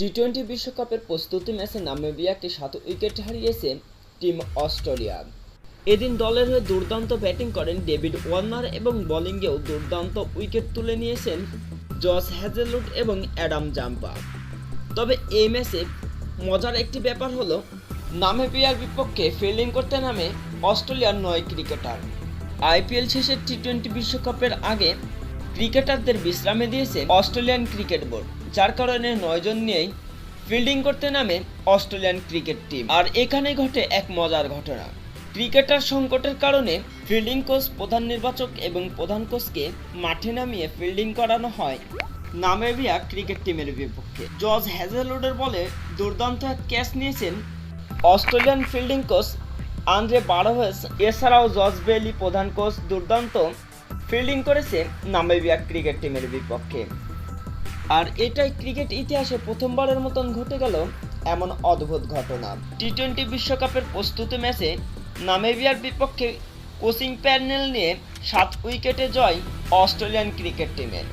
T twenty বিশ্বকাপের প্রস্তুতি ম্যাচে নামিবিয়াকে সাত উইকেট হারিয়েছে টিম অস্ট্রেলিয়া। এদিন দলের হয়ে দুর্দান্ত ব্যাটিং করেন ডেভিড ওয়ার্নার এবং বোলিংয়েও দুর্দান্ত উইকেট তুলে নিয়েছেন জস হ্যাজেলউড এবং অ্যাডাম জাম্পা। তবে এই ম্যাচে মজার একটি ব্যাপার হলো, নামিবিয়ার বিপক্ষে ফিল্ডিং করতে নামে অস্ট্রেলিয়ার নয় ক্রিকেটার। আইপিএল শেষের টি টোয়েন্টি বিশ্বকাপের আগে ক্রিকেটারদের বিশ্রামে দিয়েছে অস্ট্রেলিয়ান ক্রিকেট বোর্ড। যার কারণে নয়জন নিয়েই ফিল্ডিং করতে নামে অস্ট্রেলিয়ান ক্রিকেট টিম আর এখানে ঘটে এক মজার ঘটনা। ক্রিকেটার সংকটের কারণে ফিল্ডিং কোচ প্রধান নির্বাচক এবং প্রধান কোচকে মাঠে নামিয়ে ফিল্ডিং করানো হয় নামিবিয়া ক্রিকেট টিমের বিপক্ষে। জর্জ হ্যাজেলউডের বলে দুর্দান্ত এক ক্যাচ নিয়েছেন অস্ট্রেলিয়ান ফিল্ডিং কোচ আন্দ্রে বারোহেস। এছাড়াও জর্জ বেলি প্রধান কোচ দুর্দান্ত ফিল্ডিং করেছে নামিবিয়া ক্রিকেট টিমের বিপক্ষে। আর এটাই ক্রিকেট ইতিহাসে প্রথমবারের মতন ঘটে গেল এমন অদ্ভুত ঘটনা। টি টোয়েন্টি বিশ্বকাপের প্রস্তুতি ম্যাচে নামেবিয়ার বিপক্ষে কোচিং প্যানেল নিয়ে সাত উইকেটে জয় অস্ট্রেলিয়ান ক্রিকেট টিমের।